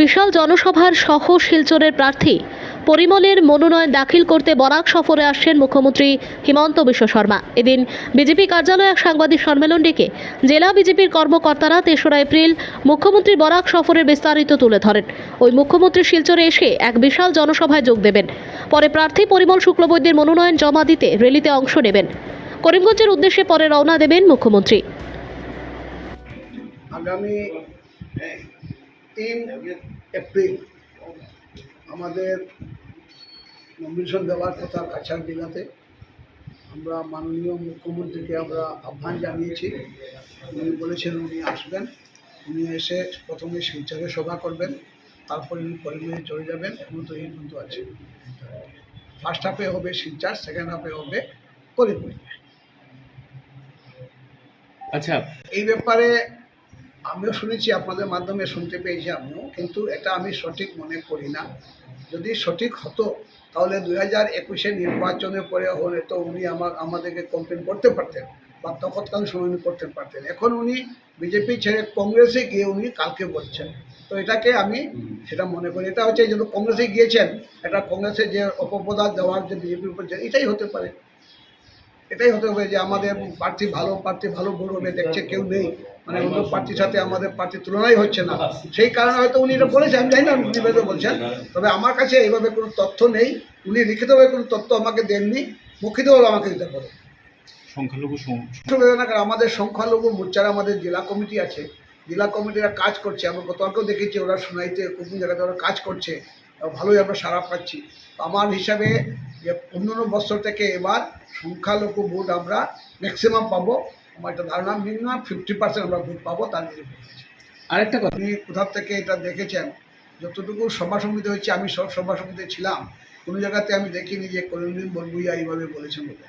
বিশাল জনসভার সহ শিলচরের প্রার্থী পরিমলের মনোনয়ন দাখিল করতে বরাক সফরে আসছেন মুখ্যমন্ত্রী হিমন্ত বিশ্ব শর্মা। এদিন বিজেপি কার্যালয়ে এক সাংবাদিক সম্মেলন ডেকে জেলা বিজেপির কর্মকর্তারা তেসরা এপ্রিল মুখ্যমন্ত্রী বরাক সফরের বিস্তারিত তুলে ধরেন। ওই মুখ্যমন্ত্রী শিলচরে এসে এক বিশাল জনসভায় যোগ দেবেন। পরে প্রার্থী পরিমল শুক্লবৈদ্যের মনোনয়ন জমা দিতে র্যালিতে অংশ নেবেন। করিমগঞ্জের উদ্দেশ্যে পরে রওনা দেবেন মুখ্যমন্ত্রী। তিন এপ্রিল আমাদের নমিনেশন দেওয়ার কথা কাছাড় জেলাতে। আমরা মাননীয় মুখ্যমন্ত্রীকে আমরা আহ্বান জানিয়েছি। উনি বলেছেন উনি আসবেন। উনি এসে প্রথমে শিলচরে সভা করবেন। তারপরে উনি পরিমলে চলে যাবেন। এখন তো এই পর্যন্ত আছে। ফার্স্ট হাফে হবে শিলচর সেকেন্ড হাফে হবে করিমগঞ্জ। আচ্ছা। এই ব্যাপারে আমিও শুনেছি, আপনাদের মাধ্যমে শুনতে পেয়েছি আমিও, কিন্তু এটা আমি সঠিক মনে করি না। যদি সঠিক হতো, তাহলে দুই হাজার একুশে নির্বাচনের পরে হলে তো উনি আমার, আমাদেরকে কমপ্লেন করতে পারতেন বা তখনকালীন সময় উনি করতে পারতেন। এখন উনি বিজেপি ছেড়ে কংগ্রেসে গিয়ে উনি কালকে বলছেন। তো এটাকে আমি সেটা মনে করি। এটা হচ্ছে যেহেতু কংগ্রেসে গিয়েছেন এটা কংগ্রেসে যে অপপ্রদার দেওয়ার যে বিজেপির উপর এটাই হতে পারে। এটাই হতে হবে যে আমাদের প্রার্থী ভালো প্রার্থী ভালো ভোট হবে দেখছে কেউ নেই মানে অন্য প্রার্থীর সাথে আমাদের প্রার্থীর তুলনাই হচ্ছে না। সেই কারণে হয়তো উনি এটা বলেছেন আমি জানি না উনি কীভাবে বলছেন তবে আমার কাছে এইভাবে কোনো তথ্য নেই। উনি লিখিতভাবে কোনো তথ্য আমাকে দেননি মৌখিকভাবে আমাকে দিতে পারে। সংখ্যালঘু আমাদের সংখ্যালঘু মোর্চার আমাদের জেলা কমিটি আছে জেলা কমিটিরা কাজ করছে। আমরা গতকালকেও দেখেছি ওরা সোনাইতে কোন জায়গাতে ওরা কাজ করছে। ভালোই আমরা সারা পাচ্ছি। আমার হিসাবে যে অন্যান্য বছর থেকে এবার সংখ্যালঘু ভোট আমরা ম্যাক্সিমাম পাবো। আমার একটা ধারণা মিনিমাম ফিফটি পার্সেন্ট আমরা ভোট পাবো তার আরেকটা কথা। আপনি কোথা থেকে এটা দেখেছেন? যতটুকু সভা সমিতি হচ্ছে আমি সব সভা সমিতি ছিলাম। কোনো জায়গাতে আমি দেখিনি যে করিমদিন বলবুইয়া এইভাবে বলেছেন বলে।